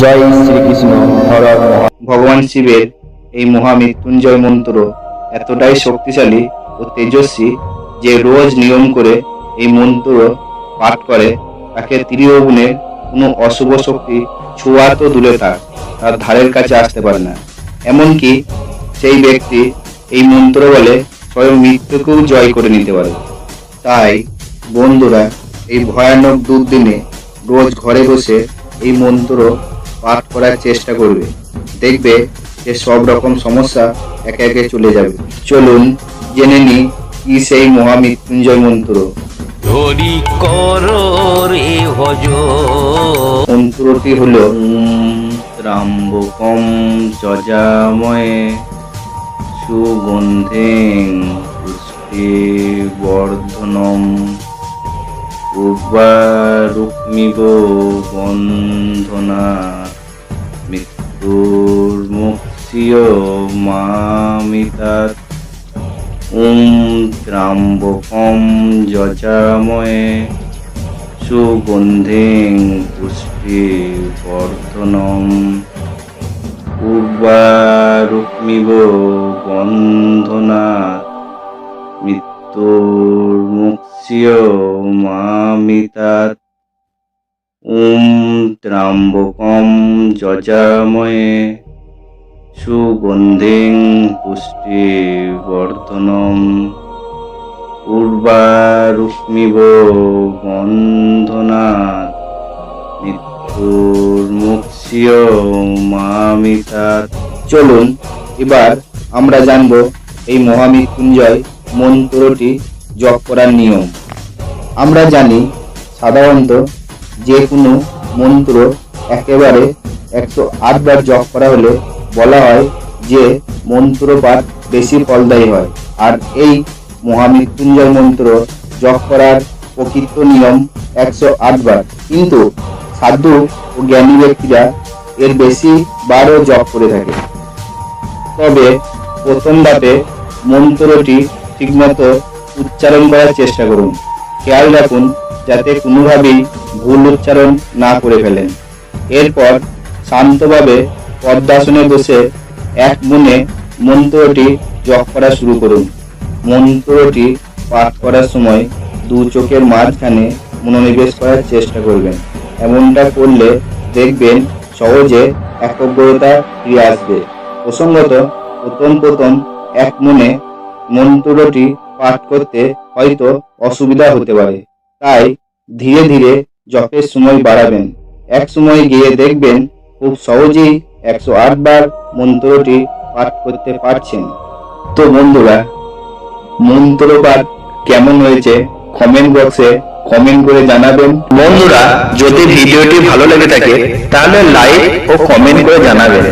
জয় শ্রীকৃষ্ণ, হর ভগবান শিবের এই মহামৃত্যুঞ্জয় মন্ত্র এতটাই শক্তিশালী ও তেজস্বী যে রোজ নিয়ম করে এই মন্ত্র পাঠ করে, তাকে ত্রিভুবনের কোনো অশুভ শক্তি ছোঁয়া তো দূরে থাক, তার ধারের কাছে আসতে পারে না। এমনকি সেই ব্যক্তি এই মন্ত্র বলে স্বয়ং মৃত্যুকেও জয় করে নিতে পারে। তাই বন্ধুরা, এই ভয়ানক দুর্দিনে রোজ ঘরে বসে এই মন্ত্র পাঠ করার চেষ্টা করবে। দেখবে যে সব রকম সমস্যা একে একে চলে যাবে। চলুন জেনে নি কি সেই মহামৃত্যুঞ্জয় মন্ত্র। ধরি কর রে ভজ। মন্ত্রটি হল ত্রাম্বকম যজাময়ে সুগন্ধে পুষ্পে বর্ধনম। রুক্মিব বন্ধনা মৃত্যুর মৃত্যুর্মুক্ষিয় মামিতাৎ ওম ত্রাম্বকম যজাময়ে, সুগন্ধিং পুষ্পে বর্ধনম উর্বারুক্মিব বন্ধনা মৃত্যুর মৃত্যুর্মুক্ষিয় মামিতাৎ ওম ত্রাম্বকম যজাময়ে সুগন্ধিং পুষ্পে বর্ধনম। উর্বারুক্মিব মামিতাৎ চলুন, এবার আমরা জানব এই মহামৃত্যুঞ্জয় মন্ত্রটি জপ করার নিয়ম। আমরা জানি সাধারণত যে কোনো মন্ত্র একেবারে একশো আটবার জপ করা হলে বলা হয় যে মন্ত্র পাঠ বেশি ফলদায়ী হয়। আর এই মহামৃত্যুঞ্জয় মন্ত্র জপ করার প্রকৃত নিয়ম একশো আটবার কিন্তু সাধু ও জ্ঞানী ব্যক্তিরা এর বেশি বারও জপ করে থাকে। তবে প্রথম ধাপে মন্ত্রটি ঠিকমতো উচ্চারণ করার চেষ্টা করুন। খেয়াল রাখুন যাতে কোনোভাবেই ভুল উচ্চারণ না করে ফেলেন। এরপর শান্তভাবে পদ্মাসনে বসে এক মনে মন্ত্রটি জপ করা শুরু করুন। মন্ত্রটি পাঠ করার সময় দু চোখের মাঝখানে মনোনিবেশ করার চেষ্টা করবেন। এমনটা করলে দেখবেন সহজে একগ্রতা ফিরে আসবে। প্রসঙ্গত প্রথম প্রথম এক মনে মন্ত্রটি পাঠ করতে হয়তো অসুবিধা হতে পারে। তাই ধীরে ধীরে জপের সময় বাড়াবেন। এক সময় গিয়ে দেখবেন খুব সহজেই একশো আট বার মন্ত্রটি পাঠ করতে পারছেন। তো বন্ধুরা, মন্ত্র পাঠ কেমন হয়েছে কমেন্ট বক্সে কমেন্ট করে জানাবেন। বন্ধুরা, যদি ভিডিওটি ভালো লেগে থাকে, তাহলে লাইক ও কমেন্ট করে জানাবেন।